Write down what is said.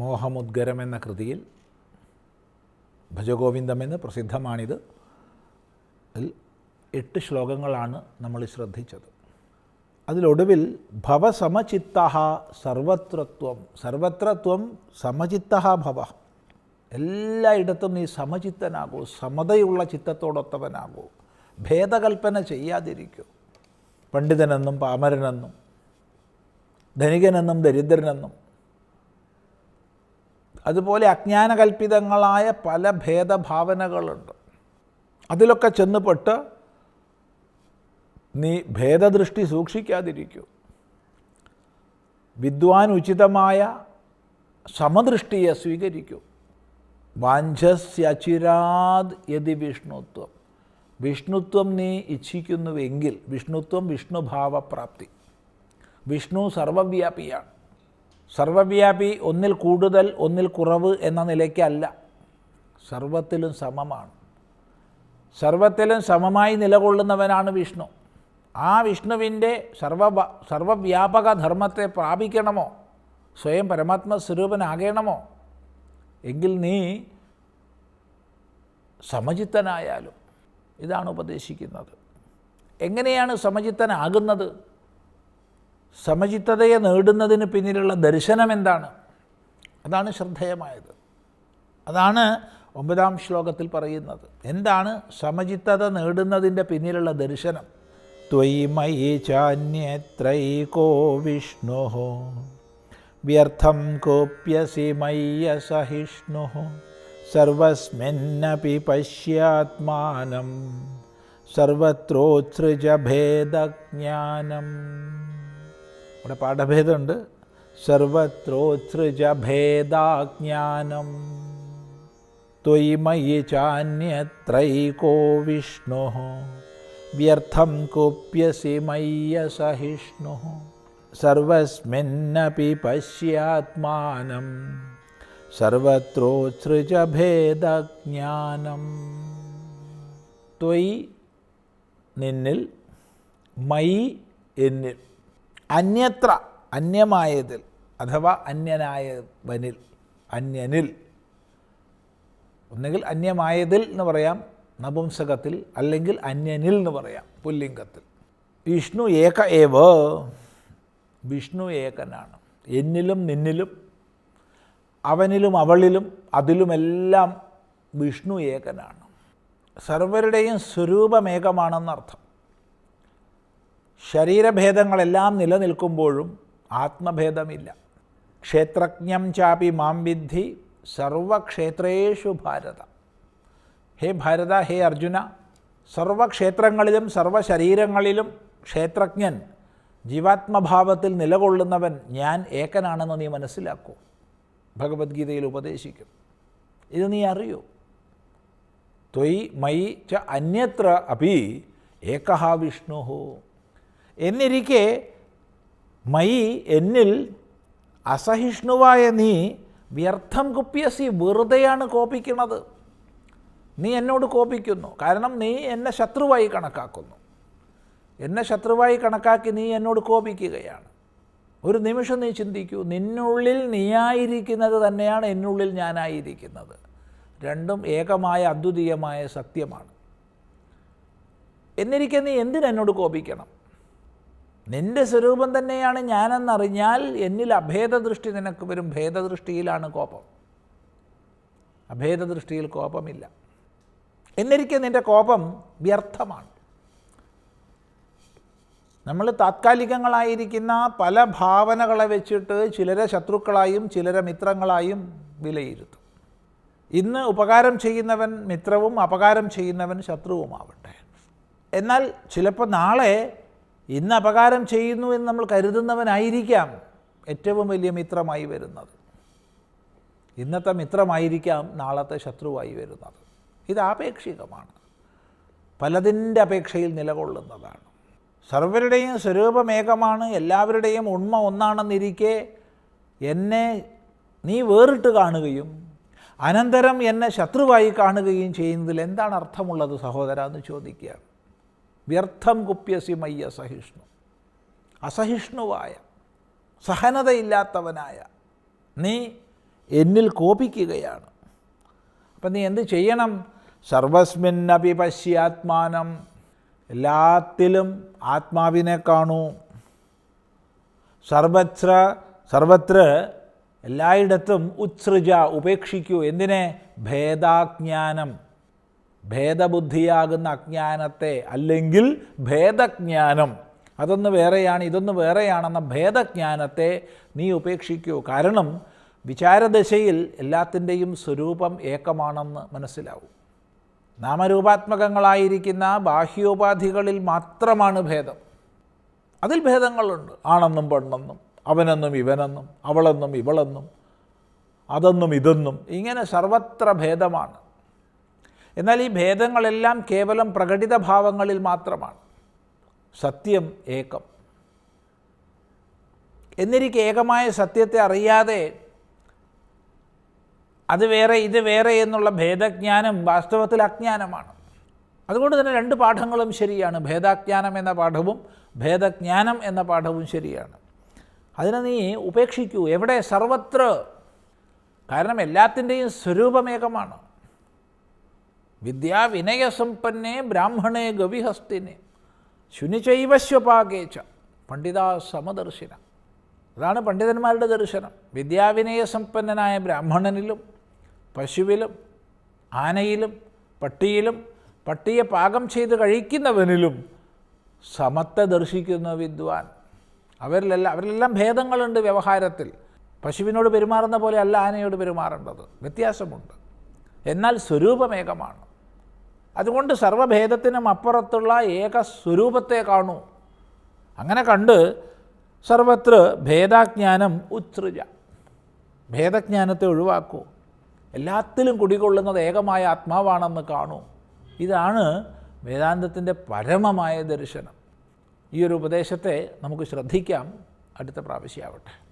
മോഹമുദ്ഗരം എന്ന കൃതിയിൽ ഭജഗോവിന്ദം ഭജഗോവിന്ദമെന്ന് പ്രസിദ്ധമാണിത്. അതിൽ എട്ട് ശ്ലോകങ്ങളാണ് നമ്മൾ ശ്രദ്ധിച്ചത്. അതിലൊടുവിൽ ഭവസമചിത്ത സർവത്രത്വം സർവത്രത്വം സമചിത്ത ഭവ. എല്ലായിടത്തും നീ സമചിത്തനാകൂ സമതയുള്ള ചിത്തത്തോടൊത്തവനാകൂ. ഭേദകൽപ്പന ചെയ്യാതിരിക്കൂ. പണ്ഡിതനെന്നും പാമരനെന്നും ധനികനെന്നും ദരിദ്രനെന്നും അതുപോലെ അജ്ഞാനകൽപ്പിതങ്ങളായ പല ഭേദഭാവനകളുണ്ട്. അതിലൊക്കെ ചെന്നുപെട്ട് നീ ഭേദദൃഷ്ടി സൂക്ഷിക്കാതിരിക്കൂ. വിദ്വാൻ ഉചിതമായ സമദൃഷ്ടിയെ സ്വീകരിക്കൂ. വാഞ്ചസ്യചിരാത് യതി വിഷ്ണുത്വം. വിഷ്ണുത്വം നീ ഇച്ഛിക്കുന്നുവെങ്കിൽ വിഷ്ണുത്വം വിഷ്ണുഭാവപ്രാപ്തി. വിഷ്ണു സർവവ്യാപിയാണ്. സർവവ്യാപി ഒന്നിൽ കൂടുതൽ ഒന്നിൽ കുറവ് എന്ന നിലയ്ക്കല്ല. സർവത്തിലും സമമാണ്. സർവത്തിലും സമമായി നിലകൊള്ളുന്നവനാണ് വിഷ്ണു. ആ വിഷ്ണുവിന്റെ സർവ സർവവ്യാപക ധർമ്മത്തെ പ്രാപിക്കണമോ? സ്വയം പരമാത്മ സ്വരൂപനാകണമോ എങ്കിൽ നീ സമചിത്തനായാലും. ഇതാണ് ഉപദേശിക്കുന്നത്. എങ്ങനെയാണ് സമചിത്തനാകുന്നത്? സമചിത്തതയെ നേടുന്നതിന് പിന്നിലുള്ള ദർശനം എന്താണ്? അതാണ് ശ്രദ്ധേയമായത്. അതാണ് ഒമ്പതാം ശ്ലോകത്തിൽ പറയുന്നത്. എന്താണ് സമചിത്തത നേടുന്നതിന്റെ പിന്നിലുള്ള ദർശനം? ത്വയിമയി ചാന്യത്രൈകോ വിഷ്ണു. വ്യർത്ഥം കോപ്യസി മയ്യ സഹിഷ്ണു. സർവസ്മിന്നപി പശ്യാത്മാനം. സർവത്രോത്സൃജ ഭേദജ്ഞാനം ഇവിടെ പാഠഭേദമുണ്ട്. സർവത്രോത്സൃജ ഭേദാജ്ഞാനം. ത്വയി മയി ചാന്യത്രൈകോ വിഷ്ണു. വ്യർത്ഥം കുപ്യസി മയ്യ സഹിഷ്ണു. സർവസ്മിന്നപി പശ്യാത്മാനം. സർവത്രോത്സൃജ ഭേദജ്ഞാനം. ത്വയി നിന്നിൽ മയി എന്നിൽ. അന്യത്ര അന്യമായതിൽ അഥവാ അന്യനായവനിൽ അന്യനിൽ. ഒന്നുകിൽ അന്യമായതിൽ എന്ന് പറയാം നപുംസകത്തിൽ അല്ലെങ്കിൽ അന്യനിൽ എന്ന് പറയാം പുല്ലിംഗത്തിൽ. വിഷ്ണു ഏക ഏവ വിഷ്ണു ഏകനാണ്. എന്നിലും നിന്നിലും അവനിലും അവളിലും അതിലുമെല്ലാം വിഷ്ണു ഏകനാണ്. സർവരുടെയും സ്വരൂപമേകമാണെന്നർത്ഥം. ശരീരഭേദങ്ങളെല്ലാം നിലനിൽക്കുമ്പോഴും ആത്മഭേദമില്ല. ക്ഷേത്രജ്ഞം ചാപി മാം വിദ്ധി സർവക്ഷേത്രേഷു ഭാരത. ഹേ ഭാരത ഹേ അർജുന സർവക്ഷേത്രങ്ങളിലും സർവശരീരങ്ങളിലും ക്ഷേത്രജ്ഞൻ ജീവാത്മഭാവത്തിൽ നിലകൊള്ളുന്നവൻ ഞാൻ ഏക്കനാണെന്ന് നീ മനസ്സിലാക്കൂ. ഭഗവത്ഗീതയിൽ ഉപദേശിക്കും ഇത് നീ അറിയൂ. ത്വയി മയി ച അന്യത്ര അപി ഏകഹ വിഷ്ണു. എന്നിരിക്കെ മയി എന്നിൽ അസഹിഷ്ണുവായ നീ വ്യർത്ഥം കുപ്പിയസി വെറുതെയാണ് കോപിക്കുന്നത്. നീ എന്നോട് കോപിക്കുന്നു. കാരണം നീ എന്നെ ശത്രുവായി കണക്കാക്കുന്നു. എന്നെ ശത്രുവായി കണക്കാക്കി നീ എന്നോട് കോപിക്കുകയാണ്. ഒരു നിമിഷം നീ ചിന്തിക്കൂ നിന്നുള്ളിൽ നീയായിരിക്കുന്നത് തന്നെയാണ് എന്നുള്ളിൽ ഞാനായിരിക്കുന്നത്. രണ്ടും ഏകമായ അദ്വിതീയമായ സത്യമാണ്. എന്നിരിക്കെ നീ എന്തിനെന്നോട് കോപിക്കണം? നിന്റെ സ്വരൂപം തന്നെയാണ് ഞാനെന്നറിഞ്ഞാൽ എന്നിൽ അഭേദദൃഷ്ടി നിനക്ക് വരും. ഭേദദൃഷ്ടിയിലാണ് കോപം. അഭേദദൃഷ്ടിയിൽ കോപമില്ല. എന്നിരിക്കെ നിന്റെ കോപം വ്യർത്ഥമാണ്. നമ്മൾ താത്കാലികങ്ങളായിരിക്കുന്ന പല ഭാവനകളെ വെച്ചിട്ട് ചിലരെ ശത്രുക്കളായും ചിലരെ മിത്രങ്ങളായും വിലയിരുത്തും. ഇന്ന് ഉപകാരം ചെയ്യുന്നവൻ മിത്രവും അപകാരം ചെയ്യുന്നവൻ ശത്രുവുമാവട്ടെ. എന്നാൽ ചിലപ്പോൾ നാളെ ഇന്ന് അപകാരം ചെയ്യുന്നു എന്ന് നമ്മൾ കരുതുന്നവനായിരിക്കാം ഏറ്റവും വലിയ മിത്രമായി വരുന്നത്. ഇന്നത്തെ മിത്രമായിരിക്കാം നാളത്തെ ശത്രുവായി വരുന്നത്. ഇത് ആപേക്ഷികമാണ്. പലതിന്റെ അപേക്ഷയിൽ നിലകൊള്ളുന്നതാണ്. സർവരുടെയും സ്വരൂപമേകമാണ് എല്ലാവരുടെയും ഉണ്മ ഒന്നാണെന്നിരിക്കെ എന്നെ നീ വേറിട്ട് കാണുകയും അനന്തരം എന്നെ ശത്രുവായി കാണുകയും ചെയ്യുന്നതിൽ എന്താണ് അർത്ഥമുള്ളത് സഹോദര എന്ന് ചോദിക്കുകയാണ്. വ്യർത്ഥം കുപ്യസി മയ്യ സഹിഷ്ണു. അസഹിഷ്ണുവായ സഹനതയില്ലാത്തവനായ നീ എന്നിൽ കോപിക്കുകയാണ്. അപ്പം നീ എന്ത് ചെയ്യണം? സർവസ്മിന്നപി പശ്യാത്മാനം എല്ലാത്തിലും ആത്മാവിനെ കാണൂ. സർവത്ര സർവത്ര എല്ലായിടത്തും ഉത്സൃജ ഉപേക്ഷിക്കൂ. എന്തിനെ? ഭേദാജ്ഞാനം. ഭേദബുദ്ധിയാകുന്ന അജ്ഞാനത്തെ അല്ലെങ്കിൽ ഭേദജ്ഞാനം. അതൊന്ന് വേറെയാണ് ഇതൊന്ന് വേറെയാണെന്ന ഭേദജ്ഞാനത്തെ നീ ഉപേക്ഷിക്കൂ. കാരണം വിചാരദശയിൽ എല്ലാത്തിന്റെയും സ്വരൂപം ഏകമാണെന്ന് മനസ്സിലാവും. നാമരൂപാത്മകങ്ങളായിരിക്കുന്ന ബാഹ്യോപാധികളിൽ മാത്രമാണ് ഭേദം. അതിൽ ഭേദങ്ങളുണ്ട്. ആണെന്നും പെണ്ണെന്നും അവനെന്നും ഇവനെന്നും അവളെന്നും ഇവളെന്നും അതെന്നും ഇതെന്നും ഇങ്ങനെ സർവത്ര ഭേദമാണ്. എന്നാൽ ഈ ഭേദങ്ങളെല്ലാം കേവലം പ്രകടിത ഭാവങ്ങളിൽ മാത്രമാണ്. സത്യം ഏകം. എന്നിരിക്കെ ഏകമായ സത്യത്തെ അറിയാതെ അത് വേറെ ഇത് വേറെ എന്നുള്ള ഭേദജ്ഞാനം വാസ്തവത്തിൽ അജ്ഞാനമാണ്. അതുകൊണ്ട് തന്നെ രണ്ട് പാഠങ്ങളും ശരിയാണ്. ഭേദാജ്ഞാനം എന്ന പാഠവും ഭേദജ്ഞാനം എന്ന പാഠവും ശരിയാണ്. അതിനെ നീ ഉപേക്ഷിക്കൂ. എവിടെ? സർവത്ര. കാരണം എല്ലാത്തിന്റെയും സ്വരൂപമേകമാണ്. വിദ്യാവിനയസമ്പന്നേ ബ്രാഹ്മണേ ഗവിഹസ്തിനെ. ശുനിചൈവശ്വപാകേച്ച പണ്ഡിതാ സമദർശിന. അതാണ് പണ്ഡിതന്മാരുടെ ദർശനം. വിദ്യാവിനയസമ്പന്നനായ ബ്രാഹ്മണനിലും പശുവിലും ആനയിലും പട്ടിയിലും പട്ടിയെ പാകം ചെയ്ത് കഴിക്കുന്നവനിലും സമത്തെ ദർശിക്കുന്ന വിദ്വാൻ. അവരിലെല്ലാം അവരിലെല്ലാം ഭേദങ്ങളുണ്ട് വ്യവഹാരത്തിൽ. പശുവിനോട് പെരുമാറുന്ന പോലെ അല്ല ആനയോട് പെരുമാറേണ്ടത്. വ്യത്യാസമുണ്ട്. എന്നാൽ സ്വരൂപമേകമാണ്. അതുകൊണ്ട് സർവഭേദത്തിനും അപ്പുറത്തുള്ള ഏക സ്വരൂപത്തെ കാണൂ. അങ്ങനെ കണ്ട് സർവത്ര ഭേദാജ്ഞാനം ഉത്സൃജ. ഭേദജ്ഞാനത്തെ ഒഴിവാക്കൂ. എല്ലാത്തിലും കുടികൊള്ളുന്നത് ഏകമായ ആത്മാവാണെന്ന് കാണൂ. ഇതാണ് വേദാന്തത്തിന്റെ പരമമായ ദർശനം. ഈ ഒരു ഉപദേശത്തെ നമുക്ക് ശ്രദ്ധിക്കാം. അടുത്ത പ്രാവശ്യമാവട്ടെ